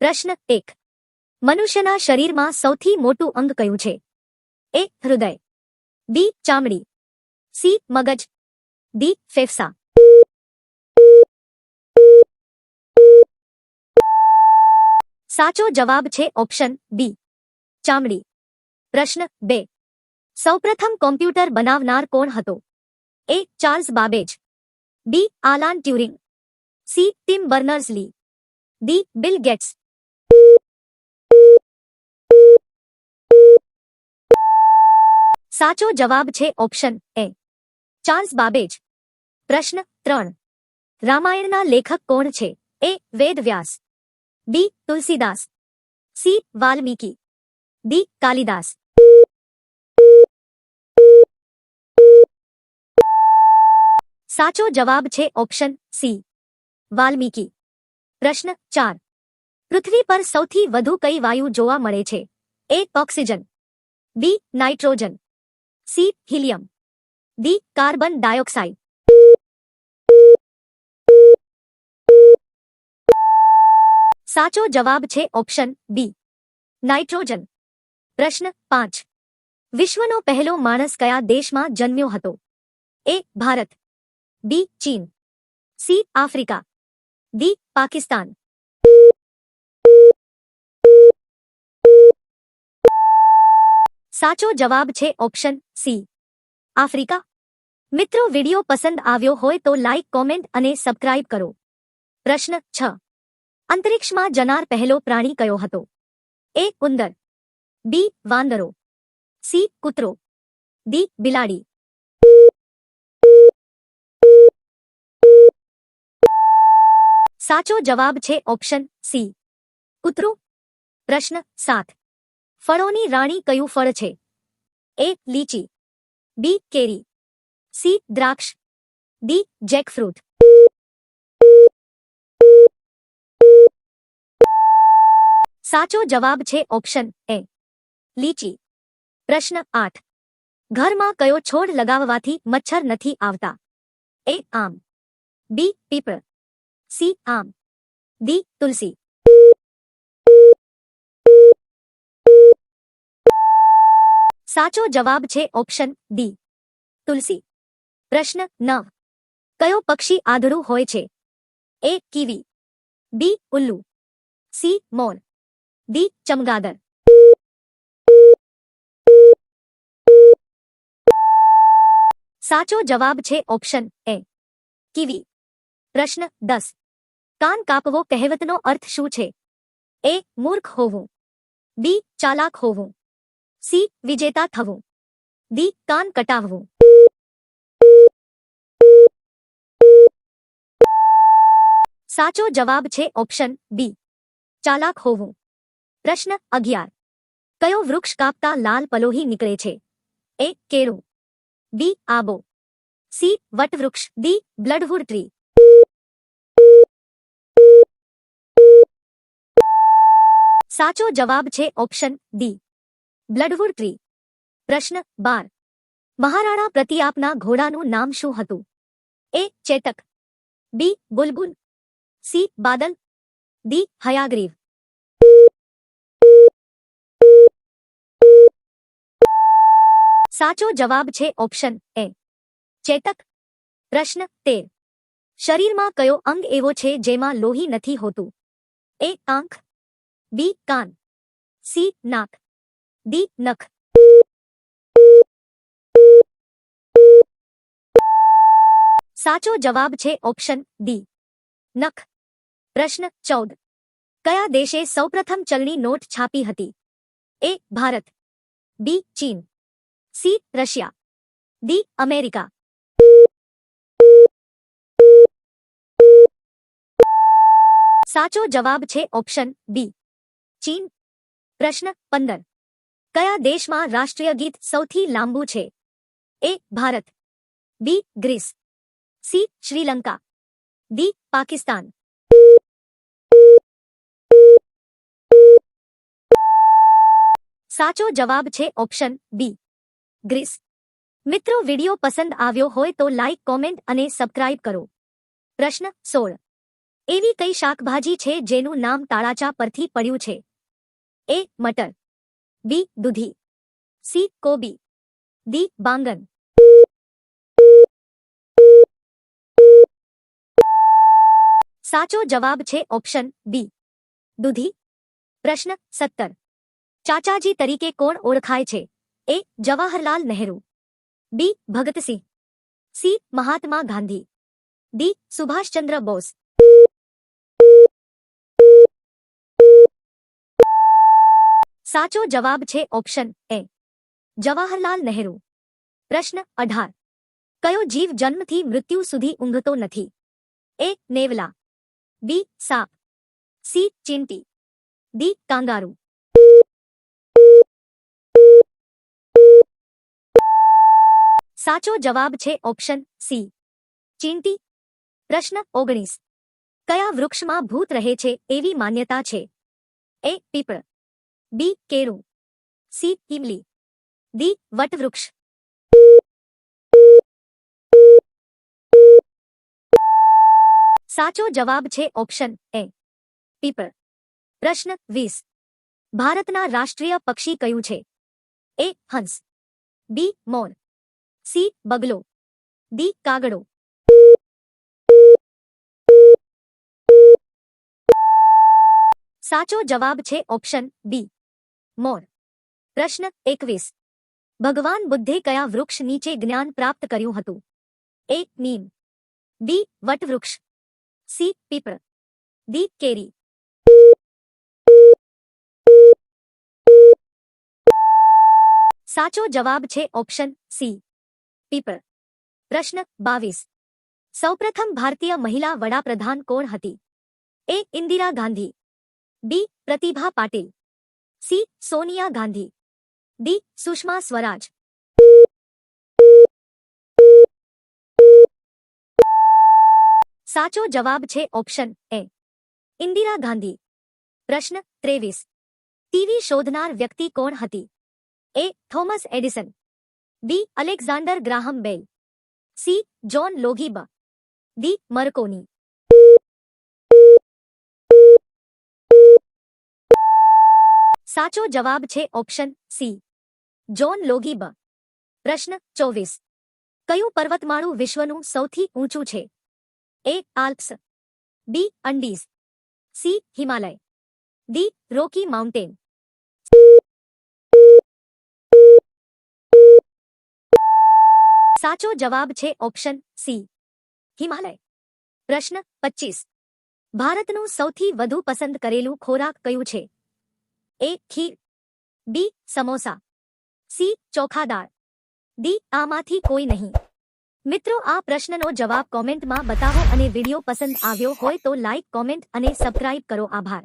પ્રશ્ન એક. મનુષ્યના શરીરમાં સૌથી મોટું અંગ કયું છે? એ, હૃદય. બી, ચામડી. સી, મગજ. ડી, ફેફસા. સાચો જવાબ છે ઓપ્શન બી. ચામડી. પ્રશ્ન બે. સૌપ્રથમ કોમ્પ્યુટર બનાવનાર કોણ હતો? A, Charles Babbage. B, Alan Turing. C, Tim Berners Lee D, Bill Gates. સાચો જવાબ છે ઓપ્શન એ. ચાર્લ્સ બાબેજ. પ્રશ્ન ત્રણ. રામાયણના લેખક કોણ છે? A. Ved Vyas B. Tulsidas. C. Valmiki. D. Kalidas. સાચો જવાબ છે ઓપ્શન સી. વાલ્મીકી. પ્રશ્ન ચાર. પૃથ્વી પર સૌથી વધુ કઈ વાયુ જોવા મળે છે? A oxygen. B. Nitrogen. C helium D carbon dioxide સાચો જવાબ છે ઓપ્શન બી નાઇટ્રોજન પ્રશ્ન પાંચ વિશ્વનો પહેલો માણસ કયા દેશમાં જન્મ્યો હતો એ ભારત બી ચીન સી આફ્રિકા ડી પાકિસ્તાન સાચો જવાબ છે ઓપ્શન સી. આફ્રિકા. મિત્રો, વિડિયો પસંદ આવ્યો હોય તો લાઇક કોમેન્ટ અને સબસ્ક્રાઇબ કરો. પ્રશ્ન છ. અંતરિક્ષમાં જનાર પહેલો પ્રાણી કયો હતો? એ, ઉંદર. બી, વાંદરો. સી, કૂતરો. ડી, બિલાડી. સાચો જવાબ છે ઓપ્શન સી. કૂતરો. પ્રશ્ન સાત. ફળોની રાણી કયું ફળ છે? એ, લીચી. બી, કેરી. સી, દ્રાક્ષ. D, jackfruit. સાચો જવાબ છે ઓપ્શન એ, લીચી. પ્રશ્ન આઠ. ઘરમાં કયો છોડ લગાવવાથી મચ્છર નથી આવતા? એ, આમ. બી, પીપળ. સી, આમ. ડી, તુલસી. સાચો જવાબ છે ઓપ્શન ડી. તુલસી. પ્રશ્ન નવ કયો પક્ષી આધળું હોય છે? A kiwi. બી ઉલ્લુ. સી મોર. ડી ચમગાદર સાચો જવાબ છે ઓપ્શન એ. કીવી. પ્રશ્ન દસ. કાન કાપવો કહેવતનો અર્થ શું છે? એ મૂર્ખ હોવું. બી ચાલાક હોવું. સી, વિજેતા થવું. ડી, કાન કટાવવું. સાચો જવાબ છે ઓપ્શન બી. ચાલાક હોવું. પ્રશ્ન અગિયાર. કયો વૃક્ષ કાપતા લાલ પલોહી નીકળે છે? એ, કેળું. બી, આબો. સી વટવૃક્ષ ડી, બ્લડવુડ ટ્રી. સાચો જવાબ છે ઓપ્શન ડી. બ્લડવુડ ટ્રી પ્રશ્ન બાર. મહારાણા પ્રતિઆપના ઘોડાનું નામ શું હતું? A Chetak. B Bulbul. C Badal. D Hayagriva. સાચો જવાબ છે ઓપ્શન એ ચેતક. પ્રશ્ન તેર. શરીરમાં કયો અંગ એવો છે જેમાં લોહી નથી હોતું? એ આંખ. બી કાન. સી નાક. ડી નખ સાચો જવાબ છે ઓપ્શન ડી નખ પ્રશ્ન ચૌદ કયા દેશે સૌપ્રથમ ચલણી નોટ છાપી હતી એ ભારત બી ચીન સી રશિયા ડી અમેરિકા સાચો જવાબ છે ઓપ્શન બી ચીન પ્રશ્ન પંદર કયા દેશમાં રાષ્ટ્રીય ગીત સૌથી લાંબુ છે? A, Bharat. B Greece. C Sri Lanka. D Pakistan. સાચો જવાબ છે ઓપ્શન બી ગ્રીસ. મિત્રો, વિડિયો પસંદ આવ્યો હોય તો લાઇક કોમેન્ટ અને સબસ્ક્રાઇબ કરો. પ્રશ્ન સોળ. એવી કઈ શાકભાજી છે જેનું નામ તાળાચા પરથી પડ્યું છે? એ, મટર. બી દૂધી સી કોબી ડી બાંગન સાચો જવાબ છે ઓપ્શન બી દૂધી પ્રશ્ન સત્તર ચાચાજી તરીકે કોણ ઓળખાય છે A Jawaharlal Nehru B Bhagat Singh C Mahatma Gandhi D Subhas Chandra Bose સાચો જવાબ છે ઓપ્શન એ. જવાહરલાલ નહેરુ. પ્રશ્ન અઢાર. કયો જીવ જન્મથી મૃત્યુ સુધી ઊંઘતો નથી? એ. નેવલા. બી. સાપ. સી. ચીંટી. ડી. કાંગારૂ. સાચો જવાબ છે ઓપ્શન સી. ચીંટી. પ્રશ્ન ઓગણીસ. કયા વૃક્ષમાં ભૂત રહે છે એવી માન્યતા છે? એ. પીપળ. બી કેળું સી ઇમલી ડી વટવૃક્ષ સાચો જવાબ છે ઓપ્શન એ પીપળ પ્રશ્ન વીસ ભારતના રાષ્ટ્રીય પક્ષી કયું છે એ હંસ બી મોર સી બગલો ડી કાગડો સાચો જવાબ છે ઓપ્શન બી મોર. પ્રશ્ન એકવીસ. ભગવાન બુદ્ધે કયા વૃક્ષ નીચે જ્ઞાન પ્રાપ્ત કર્યું હતું? એ, નીમ. બી, વટવૃક્ષ. સી, પીપળ. ડી, કેરી. સાચો જવાબ છે ઓપ્શન સી, પીપળ. પ્રશ્ન બાવીસ. સૌપ્રથમ ભારતીય મહિલા વડાપ્રધાન કોણ હતી? A, Indira Gandhi. B, Pratibha Patil. C, Sonia Gandhi. D, Sushma Swaraj. સાચો જવાબ છે ઓપ્શન એ. ઇન્દિરા ગાંધી. પ્રશ્ન ત્રેવીસ. ટીવી શોધનાર વ્યક્તિ કોણ હતી? A, Thomas Edison. B, Alexander Graham Bell. C, John લોગીબા. D, Marconi. સાચો જવાબ છે ઓપ્શન સી. જોન બ પ્રશ્ન ચોવીસ. કયું પર્વતમાળું વિશ્વનું સૌથી ઊંચું છે? A Alps. B Andes. C Himalaya. D Rocky Mountain. સાચો જવાબ છે ઓપ્શન સી. હિમાલય. પ્રશ્ન પચીસ. ભારતનું સૌથી વધુ પસંદ કરેલું ખોરાક કયું છે? A kheer. B samosa. C ચોખાદાર D આમાંથી કોઈ નહીં. મિત્રો, આ પ્રશ્નનો જવાબ કોમેન્ટમાં બતાવો અને વીડિયો પસંદ આવ્યો હોય તો લાઇક કોમેન્ટ અને સબસ્ક્રાઇબ કરો. આભાર.